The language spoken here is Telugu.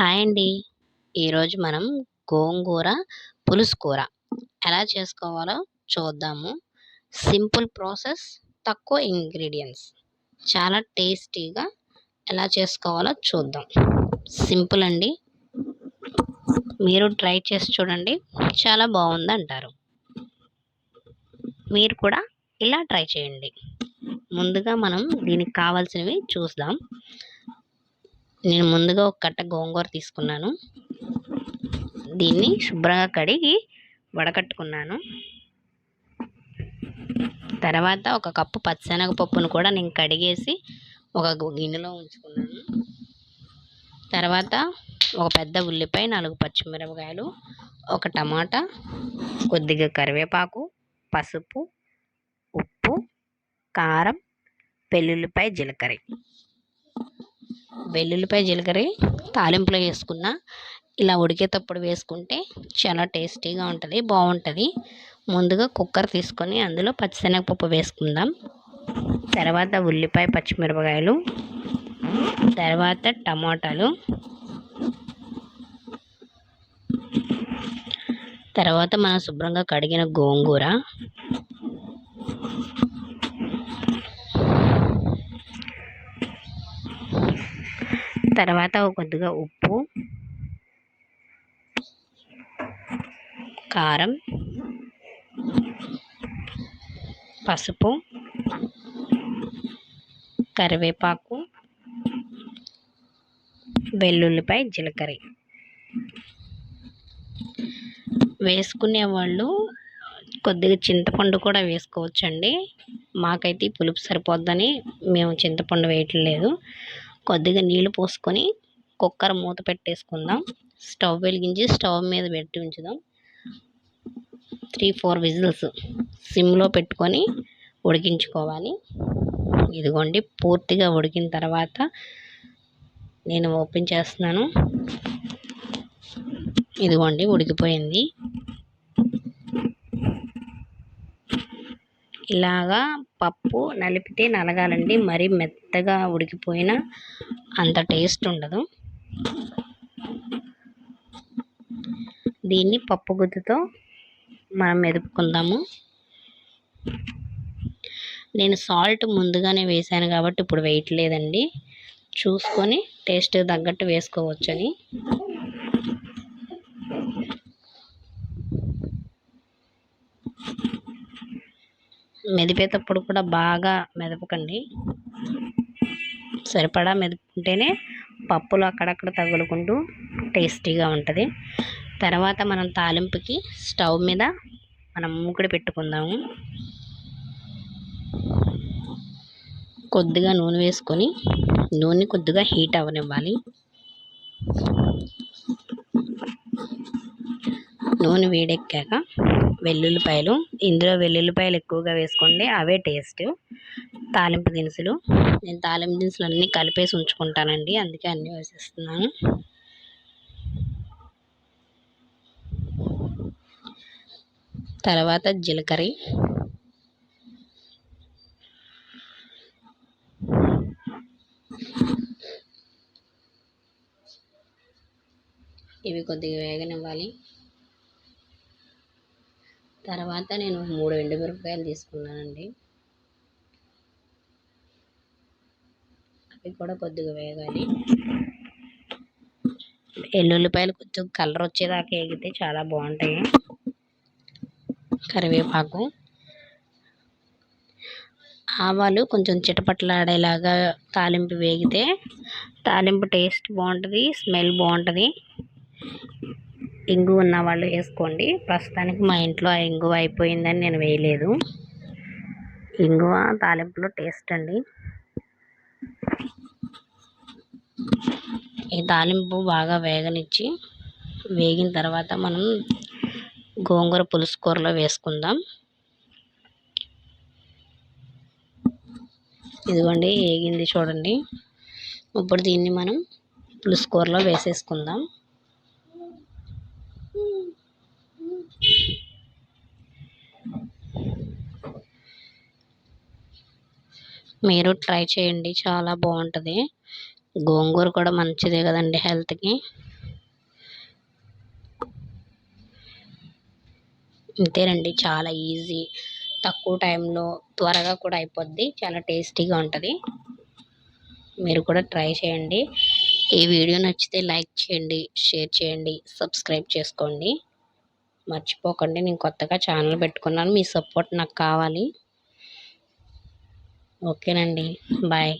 హాయ్ అండి. ఈరోజు మనం గోంగూర పులుసు కూర. ఎలా చేసుకోవాలో చూద్దాము. సింపుల్ ప్రాసెస్ తక్కువ ఇంగ్రీడియంట్స్. చాలా టేస్టీగా ఎలా చేసుకోవాలో చూద్దాం. సింపుల్ అండి. మీరు ట్రై చేసి చూడండి. చాలా బాగుంది అంటారు. మీరు కూడా ఇలా ట్రై చేయండి. ముందుగా మనం దీనికి కావాల్సినవి చూద్దాం. నేను ముందుగా ఒక కట్ట గోంగూర తీసుకున్నాను. దీన్ని శుభ్రంగా కడిగి వడకట్టుకున్నాను. తర్వాత ఒక కప్పు పచ్చెనగపప్పును కూడా నేను కడిగేసి ఒక గిన్నెలో ఉంచుకున్నాను. తర్వాత ఒక పెద్ద ఉల్లిపాయ నాలుగు పచ్చిమిరపకాయలు ఒక టమాటా కొద్దిగా కరివేపాకు పసుపు ఉప్పు కారం వెల్లుల్లిపాయ జీలకర్ర. వెల్లుల్లిపాయ జీలకర్ర తాలింపులో వేసుకున్న ఇలా ఉడికేటప్పుడు వేసుకుంటే చాలా టేస్టీగా ఉంటుంది బాగుంటుంది. ముందుగా కుక్కర్ తీసుకొని అందులో పచ్చిశనగపప్పు వేసుకుందాం. తర్వాత ఉల్లిపాయ పచ్చిమిరపకాయలు తర్వాత టమాటాలు తర్వాత మనం శుభ్రంగా కడిగిన గోంగూర తర్వాత కొద్దిగా ఉప్పు కారం పసుపు కరివేపాకు వెల్లుల్లిపాయ జీలకర్ర. వేసుకునే వాళ్ళు కొద్దిగా చింతపండు కూడా వేసుకోవచ్చండి. మాకైతే పులుపు సరిపోద్దని మేము చింతపండు వేయట్లేదు. కొద్దిగా నీళ్ళు పోసుకొని కుక్కర్ మూత పెట్టేసుకుందాం. స్టవ్ వెలిగించి స్టవ్ మీద పెట్టి ఉంచుదాం. త్రీ ఫోర్ విజిల్స్ సిమ్లో పెట్టుకొని ఉడికించుకోవాలి. ఇదిగోండి పూర్తిగా ఉడికిన తర్వాత నేను ఓపెన్ చేస్తున్నాను. ఇదిగోండి ఉడికిపోయింది. ఇలాగా పప్పు నలిపితే నలగాలండి. మరీ మెత్తగా ఉడికిపోయినా అంత టేస్ట్ ఉండదు. దీన్ని పప్పు గుత్తుతో మనం మెదుపుకుందాము. నేను సాల్ట్ ముందుగానే వేసాను కాబట్టి ఇప్పుడు వేయట్లేదండి. చూసుకొని టేస్ట్ తగ్గట్టు వేసుకోవచ్చని. మెదిపేటప్పుడు కూడా బాగా మెదపకండి. సరిపడా మెదుపుకుంటేనే పప్పులు అక్కడక్కడ తగులుకుంటూ టేస్టీగా ఉంటుంది. తర్వాత మనం తాలింపుకి స్టవ్ మీద మనం మూకుడు పెట్టుకుందాము. కొద్దిగా నూనె వేసుకొని నూనె కొద్దిగా హీట్ అవ్వనివ్వాలి. నూనె వేడెక్కాక వెల్లుల్లిపాయలు. ఇందులో వెల్లుల్లిపాయలు ఎక్కువగా వేసుకోండి. అవే టేస్ట్. తాలింపు దినుసులు. నేను తాలింపు దినుసులు అన్నీ కలిపేసి ఉంచుకుంటానండి. అందుకే అన్నీ వేసేస్తున్నాను. తర్వాత జీలకర్ర. ఇవి కొద్దిగా వేగనివ్వాలి. తర్వాత నేను మూడు ఎండుమిరపకాయలు తీసుకున్నానండి. అవి కూడా కొద్దిగా వేగాలి. ఎల్లుల్లిపాయలు కొంచెం కలర్ వచ్చేదాకా వేగితే చాలా బాగుంటాయి. కరివేపాకు. ఆవాలు కొంచెం చిటపట్లాడేలాగా తాలింపు వేగితే తాలింపు టేస్ట్ బాగుంటుంది స్మెల్ బాగుంటుంది. ఇంగు ఉన్న వాళ్ళు వేసుకోండి. ప్రస్తుతానికి మా ఇంట్లో ఆ ఇంగువ అయిపోయిందని నేను వేయలేదు. ఇంగువ తాలింపులో టేస్ట్ అండి. ఈ తాలింపు బాగా వేగనిచ్చి వేగిన తర్వాత మనం గోంగూర పులుసు కూరలో వేసుకుందాం. ఇదిగోండి వేగింది చూడండి. ఇప్పుడు దీన్ని మనం పులుసు కూరలో వేసేసుకుందాం. మీరు ట్రై చేయండి చాలా బాగుంటుంది. గోంగూర కూడా మంచిదే కదండి హెల్త్కి. అంతేనండి చాలా ఈజీ. తక్కువ టైంలో త్వరగా కూడా అయిపోద్ది చాలా టేస్టీగా ఉంటుంది. మీరు కూడా ట్రై చేయండి. ఈ వీడియో నచ్చితే లైక్ చేయండి షేర్ చేయండి సబ్స్క్రైబ్ చేసుకోండి. మర్చిపోకండి నేను కొత్తగా ఛానల్ పెట్టుకున్నాను మీ సపోర్ట్ నాకు కావాలి. ఓకేనండి. బాయ్.